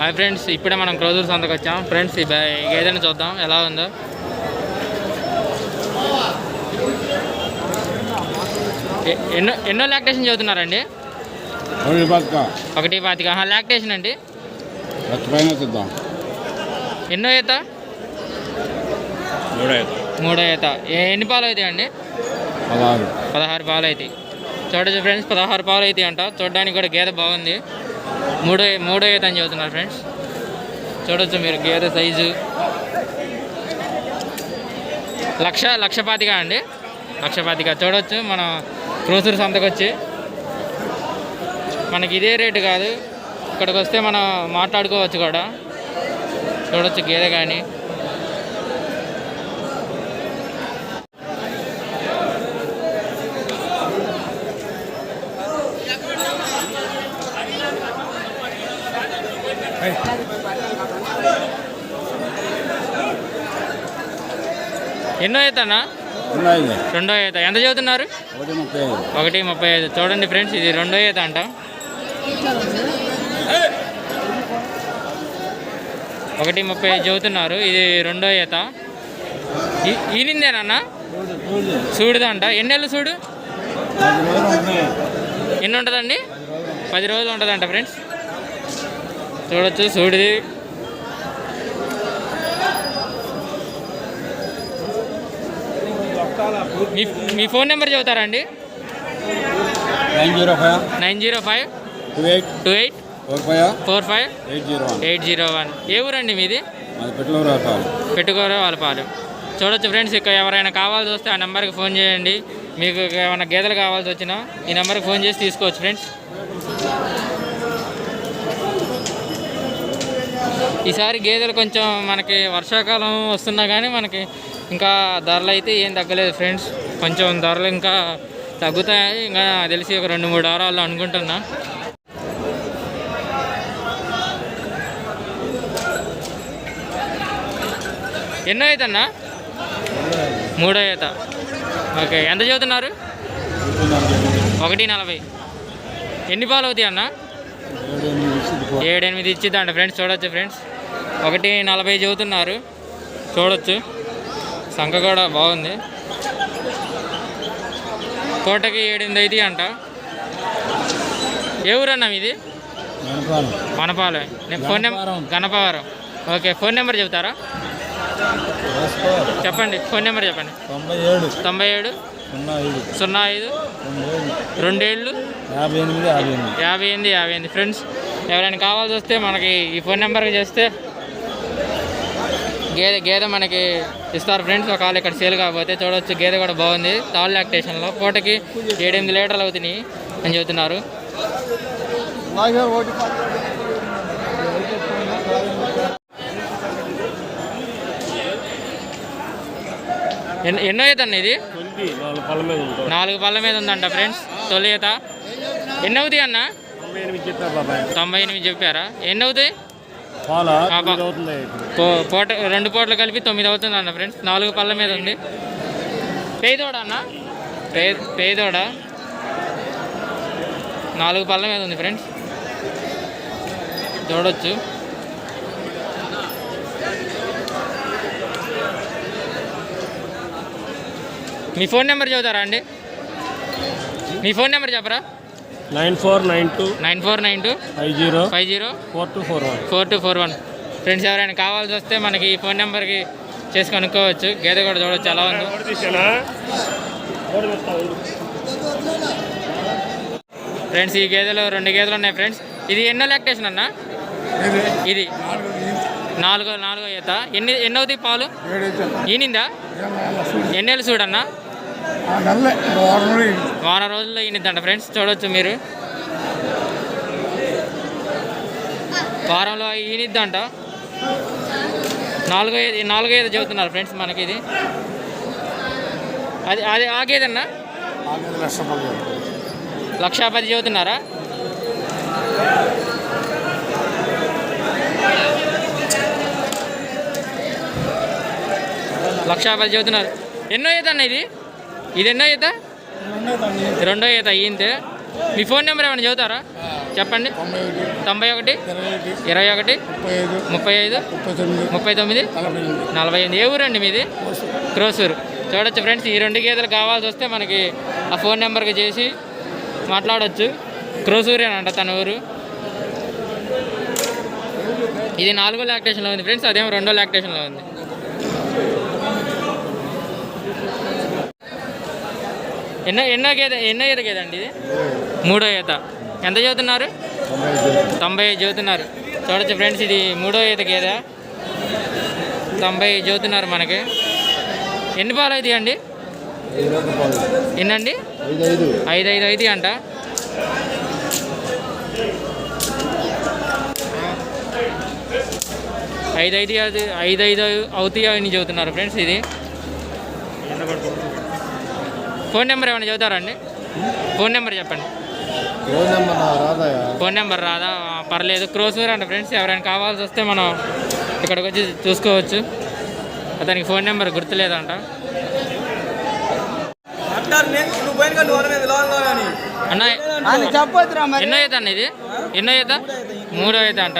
Hi friends ఇప్పుడే మనం క్రోజూర్ సంతకు వచ్చాం. ఫ్రెండ్స్ ఈ గేదెని చూద్దాం. ఎలా ఉందో. ఎన్నో ఎన్నో లాక్టేషన్ చదువుతున్నారండి? ఒకటి పాతిక. లాక్టేషన్ అండి. ఎన్నో ఈత? మూడో ఈత. ఎన్ని పాలు అవుతాయి అండి? పదహారు. పదహారు పాలు అవుతాయి. చూడచ్చు ఫ్రెండ్స్ పదహారు పాలు అవుతాయి అంట. చూడడానికి కూడా గేదె బాగుంది. మూడో మూడో ఈత అని చెబుతున్నారు ఫ్రెండ్స్ చూడొచ్చు మీరు గేదె సైజు లక్ష లక్షపాతిక అండి. లక్షపాతిక. చూడవచ్చు చూడొచ్చు మన క్రోసూరు సంతకు వచ్చి మనకి ఇదే రేటు కాదు. ఇక్కడికి వస్తే మనం మాట్లాడుకోవచ్చు కూడా. చూడొచ్చు గేదె కానీ ఎన్నో ఉన్నాయి రెండో ఈత ఎంత చదువుతున్నారు? ఒకటి ముప్పై ఐదు. చూడండి ఫ్రెండ్స్ ఇది రెండో ఈత అంట. ఒకటి ముప్పై ఐదు చదువుతున్నారు. ఇది రెండో ఈత ఈ- ఈనిందేనన్నా సూడుదంట ఎన్నెళ్ళు సూడు? పది రోజులు ఉన్నాయి ఎన్ని ఉంటుందండి? పది రోజులు ఉంటుందంట ఫ్రెండ్స్. చూడొచ్చు సూడిది మీ మీ ఫోన్ నెంబర్ చెబుతారా అండి? Nine zero five. Nine zero five. Two eight. Two eight. Four five. Four five. Eight zero eight zero one. ఏ ఊరండి మీది? పెట్టుకోరు వాళ్ళ పాలు చూడొచ్చు ఫ్రెండ్స్ ఇక్కడ ఎవరైనా కావాల్సి వస్తే ఆ నెంబర్కి ఫోన్ చేయండి. మీకు ఏమైనా గేదెలు కావాల్సి వచ్చినా ఈ నెంబర్కి ఫోన్ చేసి తీసుకోవచ్చు ఫ్రెండ్స్. ఈసారి గేదెలు కొంచెం మనకి వర్షాకాలం వస్తున్నా కానీ మనకి ఇంకా ధరలు అయితే ఏం తగ్గలేదు ఫ్రెండ్స్. కొంచెం ధరలు ఇంకా తగ్గుతాయి. ఇంకా తెలిసి ఒక రెండు మూడు వారాలు అనుకుంటున్నా. ఎన్నో అవుతుందా మూడో అవుతా ఓకే. ఎంత చదువుతున్నారు? ఒకటి నలభై. ఎన్ని పాలు అవుతాయి అన్నా ఏడెనిమిది ఇచ్చిద్దంట ఫ్రెండ్స్ చూడొచ్చు ఫ్రెండ్స్. ఒకటి నలభై చదువుతున్నారు. చూడొచ్చు. సంఖ కూడా బాగుంది. కోటకి ఏడెనిమిది అయితే అంట. ఏ ఊరన్నా మీది? వనపాలెం నేను phone number Ganapavaram okay phone number చెబుతారా చెప్పండి ఫోన్ నెంబర్ చెప్పండి. తొంభై ఏడు. సున్నా ఐదు. రెండేళ్ళు యాభై ఎనిమిది యాభై ఎనిమిది. యాభై ఎనిమిది యాభై ఎనిమిది. ఫ్రెండ్స్ ఎవరైనా కావాల్సి వస్తే మనకి ఈ ఫోన్ నెంబర్కి చేస్తే గేదె గేదె మనకి ఇస్తారు ఫ్రెండ్స్ ఒకవేళ ఇక్కడ సేల్ కాకపోతే చూడొచ్చు గేదె కూడా బాగుంది. తాల్ లాక్టేషన్లో పూటకి ఏడెనిమిది లీటర్లు అవుతున్నాయి అని చెబుతున్నారు. ఎన్- ఎన్నో ఈత అన్న ఇది? నాలుగు పళ్ళ మీద ఉంటుంది నాలుగు పళ్ళ మీద ఉందంట ఫ్రెండ్స్ తొలి ఈత. ఎన్ని అవుతాయి అన్న? తొంభై ఎనిమిది చెప్పారా ఎన్ని అవుతాయి పూట రెండు పూటలు కలిపి తొమ్మిది అవుతుంది అన్న ఫ్రెండ్స్ నాలుగు పళ్ళ మీద ఉంది. పేదోడ అన్న? పే పేదోడ? నాలుగు పళ్ళ మీద ఉంది ఫ్రెండ్స్ చూడొచ్చు. మీ ఫోన్ నెంబర్ చెబుతారా అండి? మీ ఫోన్ నెంబర్ చెప్పరా? Nine four nine two nine four nine two five zero five zero four two four one four two four one friends ఎవరైనా కావాల్సి వస్తే మనకి ఈ ఫోన్ నెంబర్కి చేసి కనుక్కోవచ్చు. గేదె కూడా చూడవచ్చు ఎలా ఉందో. ఫ్రెండ్స్ ఈ గేదెలు రెండు గేదెలు ఉన్నాయి ఫ్రెండ్స్. ఇది ఎన్నో లాక్టేషన్ అన్న? ఇది. నాలుగో నాలుగో ఈత. ఎన్ని ఎన్ని అవుతాయి పాలు ఈనిందా? ఎన్నేళ్ళు చూడన్నా వారం రోజుల్లో ఈనిద్దంట ఫ్రెండ్స్ చూడొచ్చు మీరు. వారంలో ఈనిద్దంట నాలుగో ఐదు నాలుగో ఐదు చెబుతున్నారు ఫ్రెండ్స్ మనకి ఇది అది అది ఆగేదన్నా? లక్షా పది చెబుతున్నారా? లక్షా పది చెబుతున్నారు. ఎన్నో అన్న ఇది? ఇది ఎన్నో ఈత రెండో ఈత అయ్యింది. మీ ఫోన్ నెంబర్ ఏమైనా చెబుతారా చెప్పండి. తొంభై ఒకటి ఇరవై ఒకటి ముప్పై ఐదు ముప్పై తొమ్మిది నలభై ఎనిమిది. ఏ ఊరండి మీది? క్రోసూరు. చూడొచ్చు ఫ్రెండ్స్ ఈ రెండు గేదెలు కావాల్సి వస్తే మనకి ఆ ఫోన్ నెంబర్కి చేసి మాట్లాడొచ్చు. క్రోసూరి అని అంట తన ఊరు. ఇది నాలుగో లాక్టేషన్లో ఉంది ఫ్రెండ్స్ అదేమో రెండో లాక్టేషన్లో ఉంది. ఎన్నో ఎన్నో గేదె ఎన్నో ఈత గేదె ఇది? మూడో ఈత ఎంత చదువుతున్నారు? తొంభై ఐదు చదువుతున్నారు. చూడొచ్చు ఫ్రెండ్స్ ఇది మూడో ఈత గేదె. తొంభై చదువుతున్నారు మనకి. ఎన్ని పాలు అయితే అండి? ఎన్నండి? ఐదు ఐదు ఐదు అంట. ఐదు ఐదు అది ఐదు ఐదు అవుతాయని చదువుతున్నారు చెబుతున్నారు ఫ్రెండ్స్ ఇది? ఫోన్ నెంబర్ ఏమైనా చెబుతారా అండి? ఫోన్ నెంబర్ చెప్పండి. ఫోన్ నెంబర్ రాదయా ఫోన్ నెంబర్ రాదా? పర్లేదు. క్రోసూర్ అంట ఫ్రెండ్స్ ఎవరైనా కావాల్సి వస్తే మనం ఇక్కడికి వచ్చి చూసుకోవచ్చు. అతనికి ఫోన్ నెంబర్ గుర్తులేదంట. ఎన్నో ఈత అన్న ఇది? ఎన్నో ఈత మూడో ఈత అంట.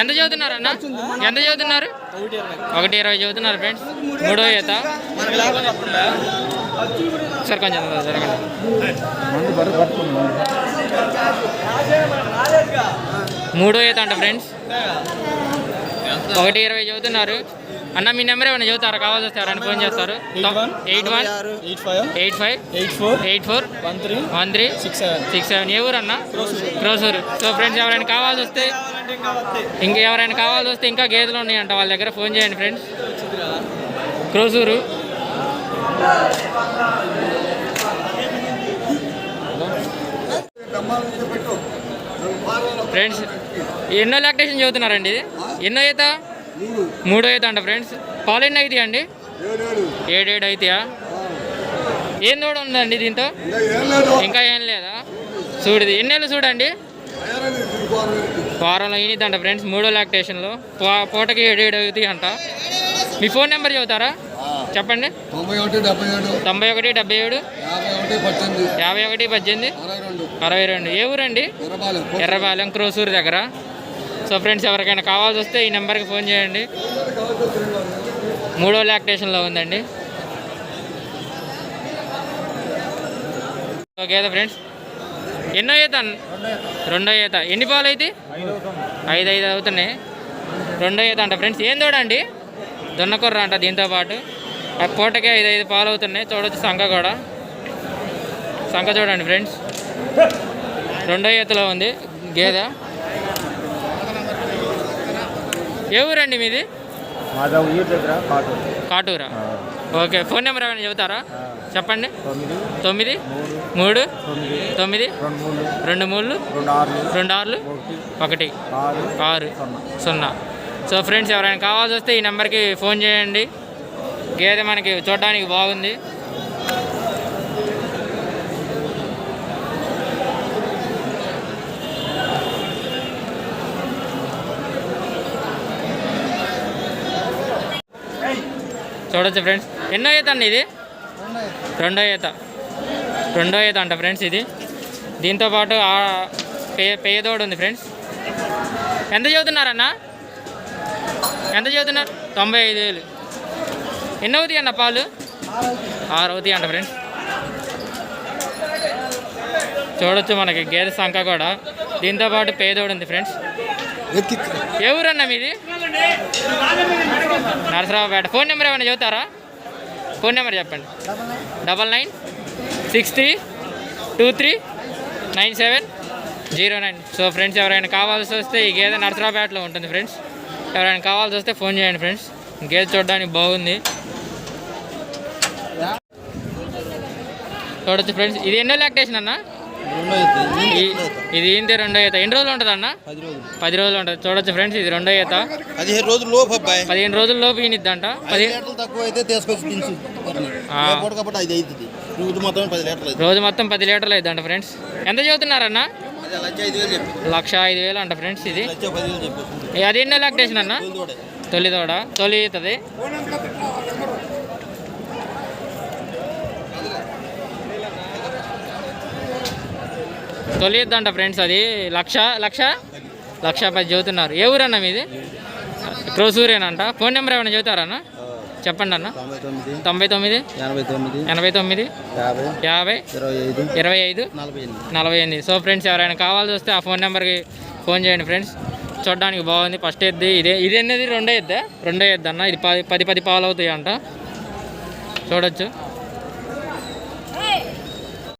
ఎంత చదువుతున్నారు అన్న? ఎంత చదువుతున్నారు? ఒకటి ఇరవై చదువుతున్నారు ఫ్రెండ్స్ మూడో ఈత. సార్ కొంచెం జరగండి. మూడో ఈత అంట ఫ్రెండ్స్ ఒకటి ఇరవై చదువుతున్నారు. అన్న మీ నెంబర్ ఏమైనా చదువుతారా కావాల్సి వస్తే ఎవరైనా ఫోన్ చేస్తారు. Eight one eight five eight five eight four eight four one three one three six seven six seven. ఏ ఊరు అన్న క్రోసూరు. సో ఫ్రెండ్స్ ఎవరైనా కావాల్సి వస్తే ఇంకా ఎవరైనా కావాల్సి వస్తే ఇంకా గేదెలు ఉన్నాయంట వాళ్ళ దగ్గర. ఫోన్ చేయండి ఫ్రెండ్స్. క్రోసూరు. ఫ్రెండ్స్ ఎన్నో లాక్టేషన్ చదువుతున్నారండి ఇది? ఎన్నో ఈత? మూడో. ఈత అంట ఫ్రెండ్స్. పాలు ఎన్ని అవుతాయి అండి? ఏడేడు అవుతాయా ఏం తోడు ఉందండి దీంతో? ఇంకా ఏం లేదా. చూడది. ఎన్నేళ్ళు చూడండి? వారంలో ఈనిద్దంట ఫ్రెండ్స్ మూడో లాక్టేషన్లో. పూటకి ఏడు ఏడు అవుతాయి అంట. మీ ఫోన్ నెంబర్ చెబుతారా? చెప్పండి. తొంభై ఒకటి డెబ్బై ఏడు. యాభై ఒకటి పద్దెనిమిది. అరవై రెండు. ఏ ఊరండి? ఎర్రబాలెం క్రోసూరు దగ్గర. సో ఫ్రెండ్స్ ఎవరికైనా కావాల్సి వస్తే ఈ నెంబర్కి ఫోన్ చేయండి. మూడో లాక్టేషన్లో ఉందండి. ఓకే ఫ్రెండ్స్ ఎన్నో ఈత రెండో ఈత. ఎన్ని పాలు అయితే? ఐదు ఐదు అవుతున్నాయి. రెండో ఈత అంట ఫ్రెండ్స్ ఏం చూడండి దొన్నకొర్ర అంట దీంతో పాటు. ఆ పూటకే ఐదు ఐదు పాలు అవుతున్నాయి. చూడొచ్చు సంఖ కూడా. సంఖ చూడండి ఫ్రెండ్స్. రెండో ఈతలో ఉంది గేదె. ఏ ఊరండి మీది? మాదా ఊరి దగ్గర కాటు కాటూరా. ఓకే ఫోన్ నెంబర్ ఏమైనా చెబుతారా? చెప్పండి. తొమ్మిది మూడు తొమ్మిది రెండు మూడు రెండు ఆరులు ఒకటి ఆరు సున్నా. సో ఫ్రెండ్స్ ఎవరైనా కావాల్సి వస్తే ఈ నెంబర్కి ఫోన్ చేయండి. గేదె మనకి చూడడానికి బాగుంది. చూడొచ్చు ఫ్రెండ్స్. ఎన్నో ఈత అండి ఇది? రెండో ఈత. రెండో ఈత అంట ఫ్రెండ్స్ ఇది. దీంతో పాటు ఆ పే పేదోడు ఉంది ఫ్రెండ్స్. ఎంత చదువుతున్నారన్నా? ఎంత చదువుతున్నారు? తొంభై ఐదు వేలు. ఎన్ని అవుతాయి అన్న పాలు? ఆరు అవుతాయి అంట ఫ్రెండ్స్. చూడొచ్చు మనకి గేదె సంఖ కూడా. దీంతో పాటు పేదోడు ఉంది ఫ్రెండ్స్. ఏ ఊరన్నా మీది? నరసరావుపేట ఫోన్ నెంబర్ ఏమైనా చెబుతారా? ఫోన్ నెంబర్ చెప్పండి. Double nine six three two three nine seven zero nine. So friends ఎవరైనా కావాల్సి వస్తే ఈ గేదె నరసరావుపేటలో ఉంటుంది ఫ్రెండ్స్. ఎవరైనా కావాల్సి వస్తే ఫోన్ చేయండి ఫ్రెండ్స్. గేదె చూడడానికి బాగుంది. చూడొచ్చు ఫ్రెండ్స్. ఇది ఎన్నో లాక్టేషన్ అన్నా? ఇది ఏంటి రెండో ఈత? ఎన్ని రోజులు ఉంటుంది అన్న పది రోజులు ఉంటుంది. చూడొచ్చు ఫ్రెండ్స్ ఇది రెండో ఈత. పదిహేను రోజులు లోపు అబ్బాయి. పదిహేను రోజుల లోపు తక్కువ అయితే తీసుకొచ్చి ఐదు అవుతుంది రోజు మొత్తం పది లీటర్లు అవుతుందంట ఫ్రెండ్స్. ఎంత చదువుతున్నారన్న? లక్ష ఐదు వేలు అంట ఫ్రెండ్స్ ఇది. అది ఎన్నో లాక్టేషన్ అన్న? తొలి తోడ. తొలి అవుతుంది తొలియద్దంట ఫ్రెండ్స్ అది. లక్ష లక్ష? లక్ష పది చదువుతున్నారు. ఏ ఊరన్నా మీది? క్రోసూరేనంట. ఫోన్ నెంబర్ ఏమైనా చదువుతారన్న? చెప్పండి అన్న. తొంభై తొమ్మిది. ఎనభై తొమ్మిది. యాభై. ఇరవై ఐదు. నలభై ఎనిమిది. సో ఫ్రెండ్స్ ఎవరైనా కావాల్సి వస్తే ఆ ఫోన్ నెంబర్కి ఫోన్ చేయండి ఫ్రెండ్స్. చూడడానికి బాగుంది. ఫస్ట్ ఎద్ది ఇదే. ఇది ఎన్నది రెండో ఎద్దా? రెండో ఎద్దు అన్న? ఇది పది పది పది పాలు అవుతాయి అంట చూడొచ్చు.